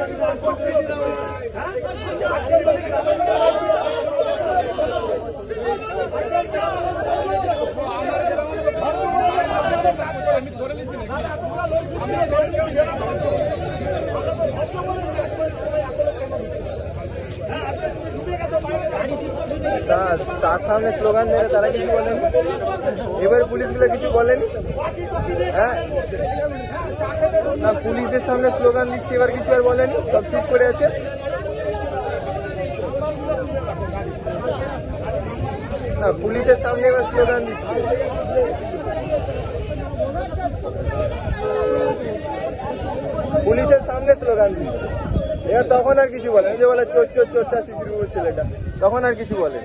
আমরা ধরে নিয়েছি আমরা ধরে নিয়েছি তার সামনে স্লোগান দেয় তারা কিছু বলেনি। এবার পুলিশগুলো কিছু বলেনি? হ্যাঁ? না, পুলিশদের সামনে স্লোগান দিচ্ছে, এবার কিছু আর বলেনি? সব চুপ করে আছে? না, পুলিশের সামনে এবার স্লোগান দিচ্ছে। পুলিশের সামনে স্লোগান দিচ্ছে। এবার তখন আর কিছু বলে যে বলে, চোর চোর, চোরটা শিশির ছেলেটা। তখন আর কিছু বলে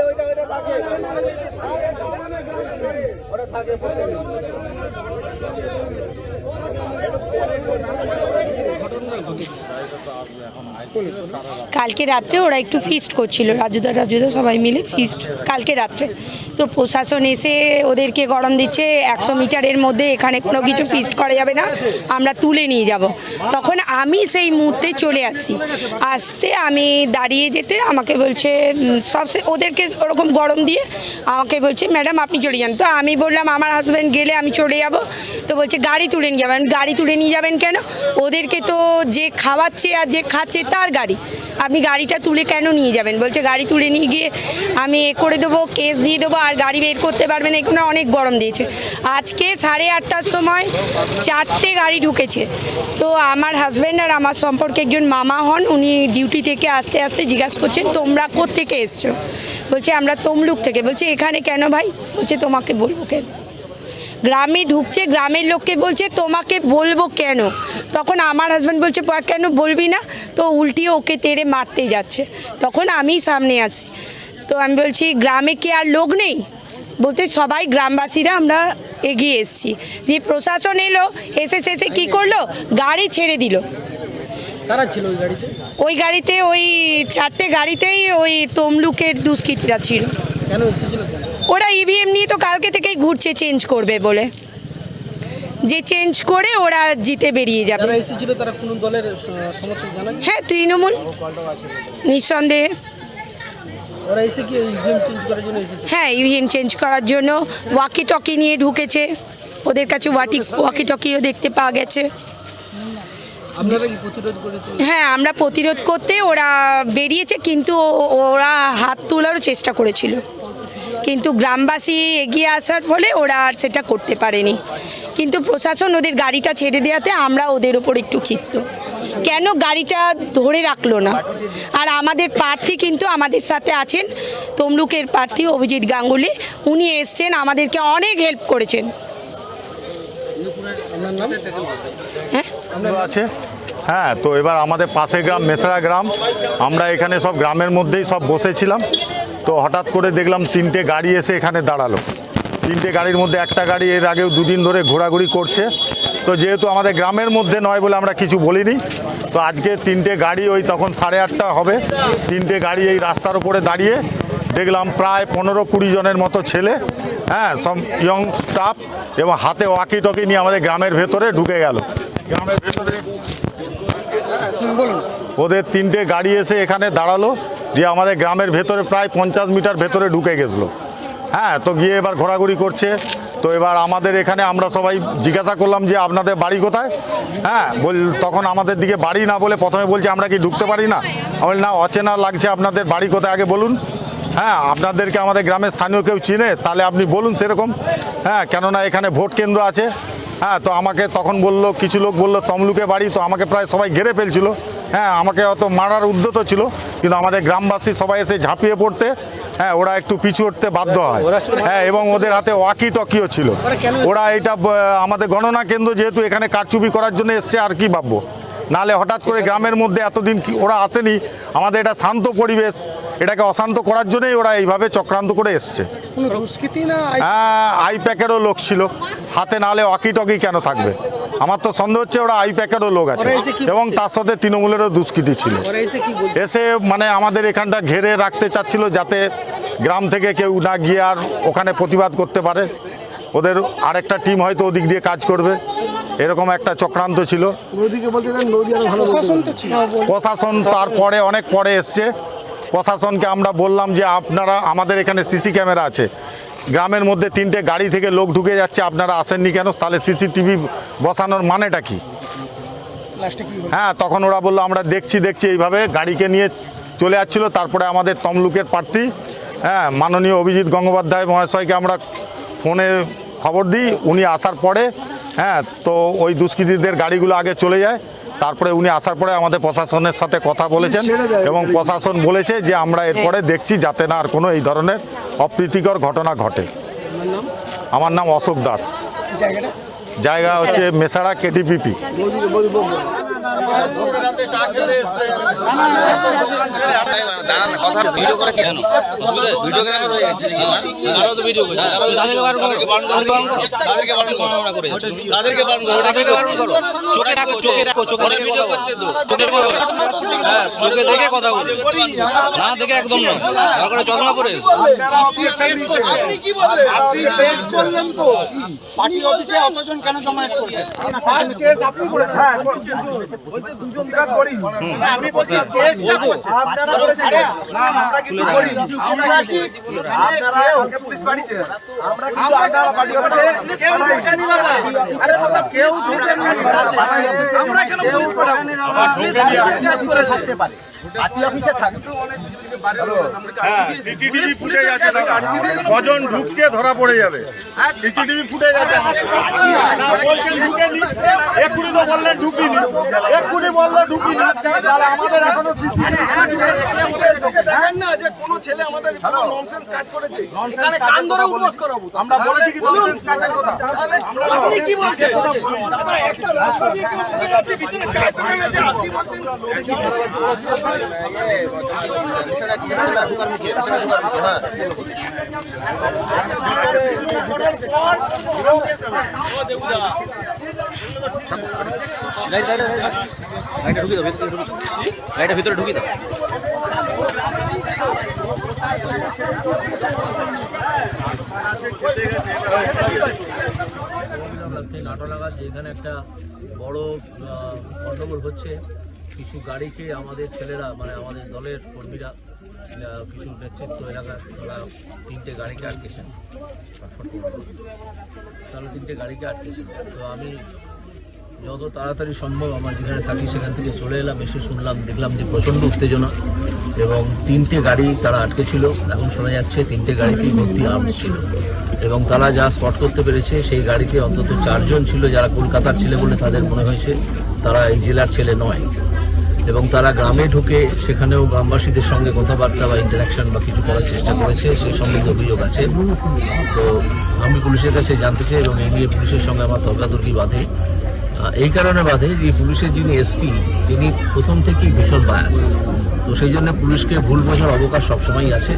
ওইটা ওইটা কালকে রাত্রে ওরা একটু ফিস্ট করছিল রাজুদা রাজুদা সবাই মিলে ফিস্ট কালকে রাত্রে। তো প্রশাসন এসে ওদেরকে গরম দিচ্ছে একশো মিটারের মধ্যে এখানে কোনো কিছু ফিস্ট করা যাবে না আমরা তুলে নিয়ে যাব। তখন আমি সেই মুহূর্তে চলে আসছি আসতে আমি দাঁড়িয়ে যেতে আমাকে বলছে উম, সব সে- ওদেরকে ওরকম গরম দিয়ে আমাকে বলছে ম্যাডাম আপনি চলে যান। তো আমি বললাম, আমার হাজব্যান্ড গেলে আমি চলে যাব। তো বলছে, গাড়ি তুলে নিয়ে যাবেন। গাড়ি তুলে নিয়ে যাবেন কেন? ওদেরকে তো যে খাওয়াচ্ছে আর যে খাচ্ছে তার গাড়ি। আপনি গাড়িটা তুলে কেন নিয়ে যাবেন? বলছে, গাড়ি তুলে নিয়ে গিয়ে আমি এ করে দেবো, কেস দিয়ে দেবো, আর গাড়ি বের করতে পারবেন এখানে অনেক গরম দিয়েছে। আজকে সাড়ে আটটার সময় চারটে গাড়ি ঢুকেছে। তো আমার হাজব্যান্ড আর আমার সম্পর্কে একজন মামা হন, উনি ডিউটি থেকে আসতে আসতে জিজ্ঞাসা করছেন, তোমরা কোত্থেকে এসছো? বলছে, আমরা তমলুক থেকে। বলছে, এখানে কেন ভাই? বলছে, তোমাকে বলব। কেন গ্রামে ঢুকছে গ্রামের লোককে বলছে তোমাকে বলব কেন? তখন আমার হাজব্যান্ড বলছে "পা, কেন বলবি না? তো উল্টিয়ে ওকে তেড়ে মারতে যাচ্ছে। তখন আমি সামনে আসি তো আমি বলছি গ্রামে কি আর লোক নেই? বলতে সবাই গ্রামবাসীরা আমরা এগিয়ে এসেছি। দিয়ে প্রশাসন এলো এসে শেষে কী করল? গাড়ি ছেড়ে দিল। ছিল ওই গাড়িতে? ওই চারটে গাড়িতেই ওই তমলুকের দুষ্কৃতীরা ছিল। কেন ওরা ইভিএম নিয়ে তো কালকে থেকেই ঘুরছে চেঞ্জ করবে বলে। যে চেঞ্জ করে ওরা জিতে বেরিয়ে যাবে। হ্যাঁ তৃণমূল। নিঃসন্দেহে। হ্যাঁ ইভিএম চেঞ্জ করার জন্য ওয়াকি টকি নিয়ে ঢুকেছে। ওদের কাছে ওয়াটি ওয়াকি টকিও দেখতে পাওয়া গেছে। হ্যাঁ আমরা প্রতিরোধ করতে ওরা বেরিয়েছে কিন্তু ওরা হাত তোলারও চেষ্টা করেছিল। কিন্তু গ্রামবাসী এগিয়ে আসার ফলে ওরা আর সেটা করতে পারেনি। কিন্তু প্রশাসন ওদের গাড়িটা ছেড়ে দেওয়াতে আমরা ওদের ওপর একটু ক্ষিপ্ত। কেন গাড়িটা ধরে রাখল না? আর আমাদের প্রার্থী কিন্তু আমাদের সাথে আছেন, তমলুকের প্রার্থী অভিজিৎ গাঙ্গুলি। উনি এসছেন, আমাদেরকে অনেক হেল্প করেছেন। হ্যাঁ? হ্যাঁ তো এবার আমাদের পাশে গ্রাম, মেসরা গ্রাম। আমরা এখানে সব গ্রামের মধ্যেই সব বসেছিলাম। তো হঠাৎ করে দেখলাম তিনটে গাড়ি এসে এখানে দাঁড়াল। তিনটে গাড়ির মধ্যে একটা গাড়ি এর আগেও দুদিন ধরে ঘোরাঘুরি করছে। তো যেহেতু আমাদের গ্রামের মধ্যে নয় বলে আমরা কিছু বলিনি তো আজকে তিনটে গাড়ি ওই তখন সাড়ে আটটা হবে। তিনটে গাড়ি এই রাস্তার উপরে দাঁড়িয়ে দেখলাম প্রায় পনেরো কুড়ি জনের মতো ছেলে হ্যাঁ সব ইয়ং স্টাফ এবং হাতে ওয়াকি টকি নিয়ে আমাদের গ্রামের ভেতরে ঢুকে গেল। গ্রামের ভেতরে ওদের তিনটে গাড়ি এসে এখানে দাঁড়াল। দিয়ে আমাদের গ্রামের ভেতরে প্রায় পঞ্চাশ মিটার ভেতরে ঢুকে গেছিল। হ্যাঁ তো গিয়ে এবার ঘোরাঘুরি করছে। তো এবার আমাদের এখানে আমরা সবাই জিজ্ঞাসা করলাম যে, আপনাদের বাড়ি কোথায়? হ্যাঁ বল, তখন আমাদের দিকে বাড়ি না বলে প্রথমে বলছে, আমরা কি ঢুকতে পারি না? আমি না, অচেনা লাগছে আপনাদের বাড়ি কোথায়, আগে বলুন। হ্যাঁ আপনাদেরকে আমাদের গ্রামের স্থানীয় কেউ চিনে, তাহলে আপনি বলুন সেরকম। হ্যাঁ কেননা এখানে ভোট কেন্দ্র আছে। হ্যাঁ তো আমাকে তখন বলল, কিছু লোক বলল, তমলুকে বাড়ি। তো আমাকে প্রায় সবাই ঘেরে ফেলছিল। হ্যাঁ আমাকে অত মারার উদ্যত ছিল কিন্তু আমাদের গ্রামবাসী সবাই এসে ঝাঁপিয়ে পড়তে হ্যাঁ ওরা একটু পিছু উঠতে বাধ্য হয়। হ্যাঁ এবং ওদের হাতে ওয়াকি টকিও ছিল। ওরা এটা আমাদের গণনা কেন্দ্র যেহেতু এখানে কারচুপি করার জন্য এসছে আর কি ভাববো? নালে হঠাৎ করে গ্রামের মধ্যে এতদিন কি ওরা আসেনি আমাদের এটা শান্ত পরিবেশ এটাকে অশান্ত করার জন্যই ওরা এইভাবে চক্রান্ত করে এসছে। হ্যাঁ আই প্যাকেরও লোক ছিল হাতে নালে ওয়াকি টকি কেন থাকবে? আমার তো সন্দেহ হচ্ছে ওরা আই প্যাকেরও লোক আছে। এবং তার সাথে তৃণমূলেরও দুষ্কৃতি ছিল। এসে মানে আমাদের এখানটা ঘেরে রাখতে চাচ্ছিল যাতে গ্রাম থেকে কেউ না গিয়ে আর ওখানে প্রতিবাদ করতে পারে। ওদের আরেকটা টিম হয়তো ওদিক দিয়ে কাজ করবে। এরকম একটা চক্রান্ত ছিল। ছিল। প্রশাসন তারপরে অনেক পরে এসছে। প্রশাসনকে আমরা বললাম যে আপনারা আমাদের এখানে সিসি ক্যামেরা আছে। গ্রামের মধ্যে তিনটে গাড়ি থেকে লোক ঢুকে যাচ্ছে আপনারা আসেননি কেন? তাহলে সিসিটিভি বসানোর মানেটা কি? হ্যাঁ তখন ওরা বলল আমরা দেখছি দেখছি। এইভাবে গাড়িকে নিয়ে চলে যাচ্ছিল। তারপরে আমাদের তমলুকের প্রার্থী হ্যাঁ মাননীয় অভিজিৎ গঙ্গোপাধ্যায় মহাশয়কে আমরা ফোনে খবর দিই। উনি আসার পরে হ্যাঁ তো ওই দুষ্কৃতীদের গাড়িগুলো আগে চলে যায়। তারপরে উনি আসার পরে আমাদের প্রশাসনের সাথে কথা বলেছেন এবং প্রশাসন বলেছে যে আমরা এরপরে দেখছি যাতে না আর কোনো এই ধরনের অপ্রীতিকর ঘটনা ঘটে। আমার নাম অশোক দাস। জায়গা হচ্ছে মেসাড়া কেটিপিপি। বৌদি দাঁড়ান কথা ভিডিও করে কেন ভিডিও করে হয়ে গেছে তারাও তো ভিডিও করছে তাদেরকে বারণ করো করো করো করো দেখে কথা বলছে তো চোখে কথা বলো হ্যাঁ চোখে দেখে কথা বলো না দেখে একদম না দরকার চশমা পরে। সিসিটিভি ফুটেজ আছে কজন ঢুকছে ধরা পড়ে যাবে। সিসিটিভি ফুটেজ আছে না বলছেন ঢুকেনি এক্ষুনি তো বললেন ঢুকিনি এক্ষুনি বললেন ঢুকিনি তাহলে আমাদের এখনও দেখেন যে কোনো ছেলে আমাদের ননসেন্স কাজ করেছে। এখানে কান ধরে উঠবস করাবো আমরা বলেছি কি nonsense কাজের কথা। আপনি কি বলছেন? দাদা একটা রাস্তা দিয়ে কেউ চলে যাচ্ছে ভিতরে কাজ করে গেছে আপনি বলছেন ঢুকি দাও ভিতরে ঢুকি দাও। ভিতরে ঢুকি দাও। থেকে নাটো লাগার যে এখানে একটা বড় আহ, গন্ডগোল হচ্ছে কিছু গাড়িকে আমাদের ছেলেরা মানে আমাদের দলের কর্মীরা কিছু নেতৃত্ব এলাকার তিনটে গাড়িকে আটকেছেন তাহলে তিনটে গাড়িকে আটকেছেন তো আমি যত তাড়াতাড়ি সম্ভব আমার যেখানে থাকি সেখান থেকে চলে এলাম, এসে শুনলাম, দেখলাম যে প্রচণ্ড উত্তেজনা এবং তিনটে গাড়ি তারা আটকে ছিল এখন শোনা যাচ্ছে তিনটে গাড়িতেই ভর্তি আর্মস ছিল। এবং তারা যা স্পট করতে পেরেছে, সেই গাড়িতে অন্তত চারজন ছিল যারা কলকাতার ছেলে বলে তাদের মনে হয়েছে। তারা এই জেলার ছেলে নয়। এবং তারা গ্রামে ঢুকে সেখানেও গ্রামবাসীদের সঙ্গে কথাবার্তা বা ইন্টারাকশন বা কিছু করার চেষ্টা করেছে সেই সম্বন্ধে অভিযোগ আছে। তো আমি পুলিশের কাছে জানতে চাই এবং এই নিয়ে পুলিশের সঙ্গে আমার তর্কাতর্কি বাঁধে। এই কারণে বাধে যে পুলিশের যিনি এসপি, তিনি প্রথম থেকেই ভীষণ বায়াস তো সেই জন্য পুলিশকে ভুল বোঝার অবকাশ সবসময়ই আছে।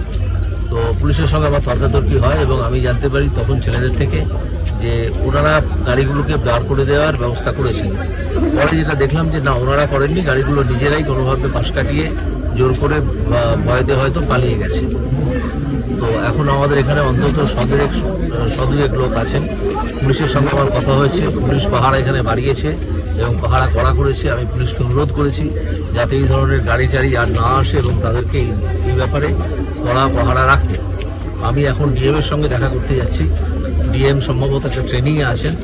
তো পুলিশের সঙ্গে আমার তর্কাতর্কি হয় এবং আমি জানতে পারি তখন ছেলেদের থেকে যে ওনারা গাড়িগুলোকে দাঁড় করে দেওয়ার ব্যবস্থা করেছেন। পরে যেটা দেখলাম যে না, ওনারা করেননি, গাড়িগুলো নিজেরাই কোনোভাবে পাশ কাটিয়ে জোর করে ভয়তে হয়তো পালিয়ে গেছে। তো এখন আমাদের এখানে অন্তত সদরেক সদরেক লোক আছেন। পুলিশের সঙ্গে আমার কথা হয়েছে। পুলিশ পাহারা এখানে বাড়িয়েছে এবং পাহারা কড়া করেছে। আমি পুলিশকে অনুরোধ করেছি যাতে এই ধরনের গাড়ি টাড়ি আর না আসে এবং তাদেরকে এই- ব্যাপারে কড়া পাহারা রাখতে। আমি এখন ডিএম এর সঙ্গে দেখা করতে যাচ্ছি। ডিএম সম্ভবত একটা ট্রেনিংয়ে আছেন।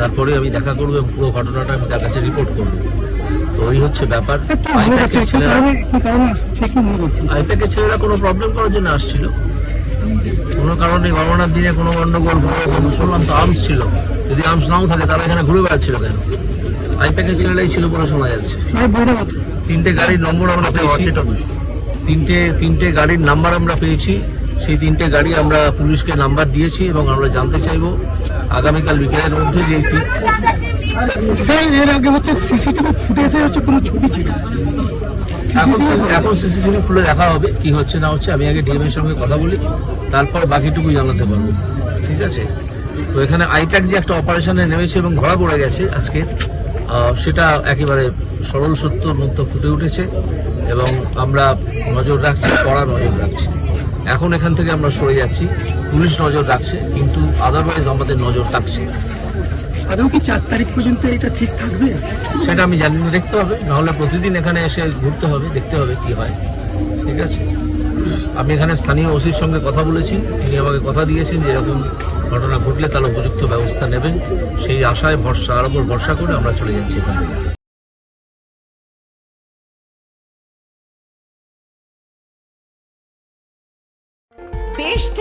তারপরে আমি দেখা করব এবং পুরো ঘটনাটা আমি তার কাছে রিপোর্ট করব। তো এই হচ্ছে ব্যাপার। আইপ্যাকের ছেলেরা আইপ্যাকের ছেলেরা কোনো প্রবলেম করার জন্য আসছিল। কোনো কারণে গভর্নর দিনে কোনো গন্ডগোল শুনলাম তো আর্মস ছিল। যদি আর্মস নাও থাকে তারা এখানে ঘুরে বেড়াচ্ছিল কেন? আইপ্যাকের ছেলেরাই ছিল বলে শোনা যাচ্ছে। তিনটে গাড়ির নম্বর আমরা পেয়েছি। তিনটে তিনটে গাড়ির নাম্বার আমরা পেয়েছি। সেই তিনটে গাড়ি আমরা পুলিশকে নাম্বার দিয়েছি এবং আমরা জানতে চাইব আগামীকাল বিকেলের মধ্যে যে স্যার এর আগে হচ্ছে সিসিটিভি ফুটেজে হচ্ছে কোনো ছবি ছিল? এখন এখন সিসিটিভি খুলে দেখা হবে কি হচ্ছে না হচ্ছে আমি আগে ডিএম এর সঙ্গে কথা বলি তারপর বাকিটুকু জানাতে পারব। ঠিক আছে? তো এখানে আইপ্যাক যে একটা অপারেশনে নেমেছে এবং ধরা পড়ে গেছে আজকে সেটা একেবারে সরল সত্যর মধ্যে ফুটে উঠেছে এবং আমরা নজর রাখছি কড়া নজর রাখছি। এখন এখান থেকে আমরা সরে যাচ্ছি। পুলিশ নজর রাখছে কিন্তু আদারওয়াইজ আমাদের নজর রাখছে আদৌ কি চার তারিখ পর্যন্ত এটা ঠিক থাকবে? সেটা আমি জানি না দেখতে হবে। নাহলে প্রতিদিন এখানে এসে ঘুরতে হবে দেখতে হবে কি হয়। ঠিক আছে? আমি এখানে স্থানীয় ওসির সঙ্গে কথা বলেছি। তিনি আমাকে কথা দিয়েছেন যে এরকম ঘটনা ঘটলে তারা উপযুক্ত ব্যবস্থা নেবেন। সেই আশায় ভরসা আর ওপর ভরসা করে আমরা চলে যাচ্ছি এখান থেকে।